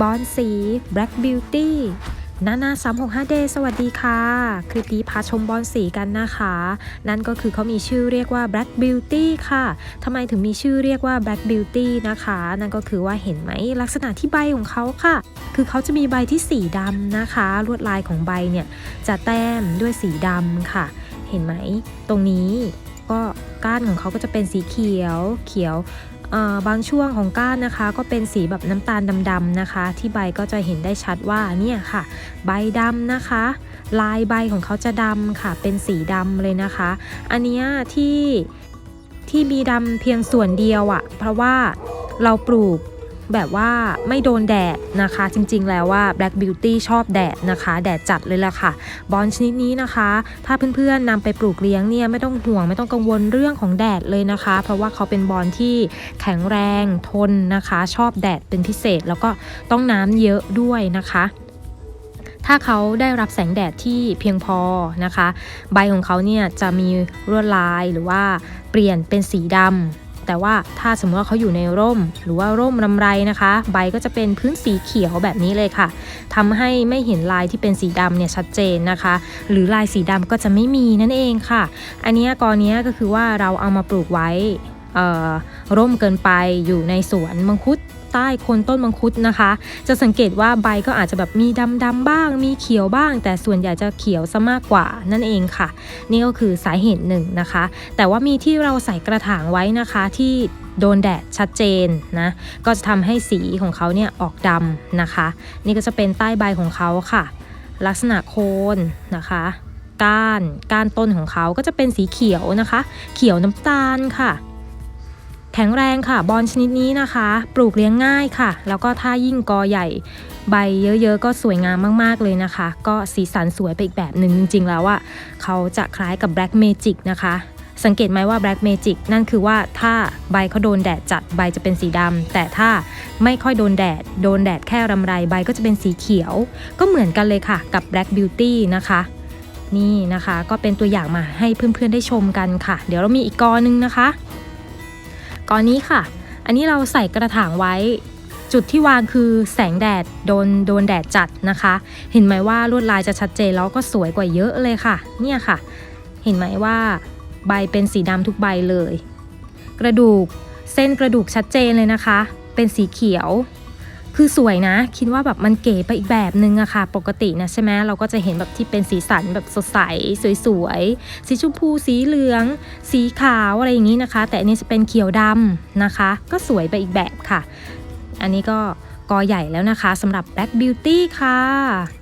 บอนสี Black Beauty นานา365 Day สวัสดีค่ะ คลิปนี้พาชมบอนสีกันนะคะ นั่นก็คือเขามีชื่อเรียกว่า Black Beauty ค่ะทำไมถึงมีชื่อเรียกว่า Black Beauty นะคะ นั่นก็คือว่าเห็นไหมลักษณะที่ใบของเขาค่ะ คือเขาจะมีใบที่สีดำนะคะ ลวดลายของใบเนี่ย จะแต้มด้วยสีดำค่ะ เห็นไหม ตรงนี้ก็ก้านของเขาก็จะเป็นสีเขียว เขียว บางช่วงของก้านนะคะ ก็เป็นสีแบบน้ำตาลดำๆนะคะ ที่ใบก็จะเห็นได้ชัดว่าเนี่ยค่ะ ใบดำนะคะ ลายใบของเขาจะดำค่ะ เป็นสีดำเลยนะคะ อันนี้ที่ที่มีดำเพียงส่วนเดียวอะ่ะ เพราะว่าเราปลูก แบบว่าไม่โดนแดดนะคะ จริงๆ แล้วว่า Black Beauty ชอบแดดนะคะ แดดจัดเลยล่ะค่ะ บอนชนิดนี้นะคะ ถ้าเพื่อนๆนำไปปลูกเลี้ยงเนี่ยไม่ต้องห่วงไม่ต้องกังวลเรื่องของแดดเลยนะคะ เพราะว่าเขาเป็นบอนที่แข็งแรงทนนะคะ ชอบแดดเป็นพิเศษแล้วก็ต้องน้ำเยอะด้วยนะคะถ้าเขาได้รับแสงแดดที่เพียงพอนะคะ ใบของเขาเนี่ยจะมีลวดลายหรือว่าเปลี่ยนเป็นสีดำ แต่ว่าถ้าสมมติว่าเขาอยู่ในร่ม หรือว่าร่มรำไรนะคะ ใบก็จะเป็นพื้นสีเขียวแบบนี้เลยค่ะทำให้ไม่เห็นลายที่เป็นสีดำเนี่ยชัดเจนนะคะ หรือลายสีดำก็จะไม่มีนั่นเองค่ะ อันเนี้ยกอเนี้ยก็คือว่าเราเอามาปลูกไว้ ร่มเกินไปอยู่ในสวนมังคุดใต้โคนต้นมังคุดนะคะ จะสังเกตว่าใบก็อาจจะแบบมีดำดำบ้าง มีเขียวบ้าง แต่ส่วนใหญ่จะเขียวซะมากกว่านั่นเองค่ะ นี่ก็คือสาเหตุหนึ่งนะคะ แต่ว่ามีที่เราใส่กระถางไว้นะคะที่โดนแดดชัดเจนนะ ก็จะทำให้สีของเขาเนี่ยออกดำนะคะ นี่ก็จะเป็นใต้ใบของเขาค่ะ ลักษณะโคนนะคะก้านก้านต้นของเขาก็จะเป็นสีเขียวนะคะ เขียวน้ำตาลค่ะ แข็งแรงค่ะ บอลชนิดนี้นะคะ ปลูกเลี้ยงง่ายค่ะ แล้วก็ถ้ายิ่งกอใหญ่ ใบเยอะๆ ก็สวยงามมากๆเลยนะคะ ก็สีสันสวยไปอีกแบบหนึ่งจริงๆ แล้วอะเขาจะคล้ายกับ Black Magic นะคะ สังเกตไหมว่า Black Magic นั่นคือว่าถ้าใบเขาโดนแดดจัดใบจะเป็นสีดำแต่ถ้าไม่ค่อยโดนแดด โดนแดดแค่รำไรใบก็จะเป็นสีเขียว ก็เหมือนกันเลยค่ะกับ Black Beauty นะคะนี่นะคะ ก็เป็นตัวอย่างมาให้เพื่อนๆได้ชมกันค่ะ เดี๋ยวเรามีอีกกอนึงนะคะ ตอนี้ค่ะ อันนี้เราใส่กระถางไว้ จุดที่วางคือแสงแดดโดนโดนแดดจัดนะคะ เห็นไหมว่าลวดลายจะชัดเจนแล้วก็สวยกว่าเยอะเลยค่ะ เนี่ยค่ะ เห็นไหมว่าใบเป็นสีดำทุกใบเลย กระดูกเส้นกระดูกชัดเจนเลยนะคะ เป็นสีเขียว คือสวยนะ คิดว่าแบบมันเก๋ไปอีกแบบนึงอะค่ะ ปกตินะใช่ไหมเราก็จะเห็นแบบที่เป็นสีสันแบบสดใสสวยๆ สีชมพูสีเหลือง สีขาวอะไรอย่างนี้นะคะ แต่อันนี้จะเป็นเขียวดำนะคะ ก็สวยไปอีกแบบค่ะ อันนี้ก็กอใหญ่แล้วนะคะสำหรับ Black Beauty ค่ะ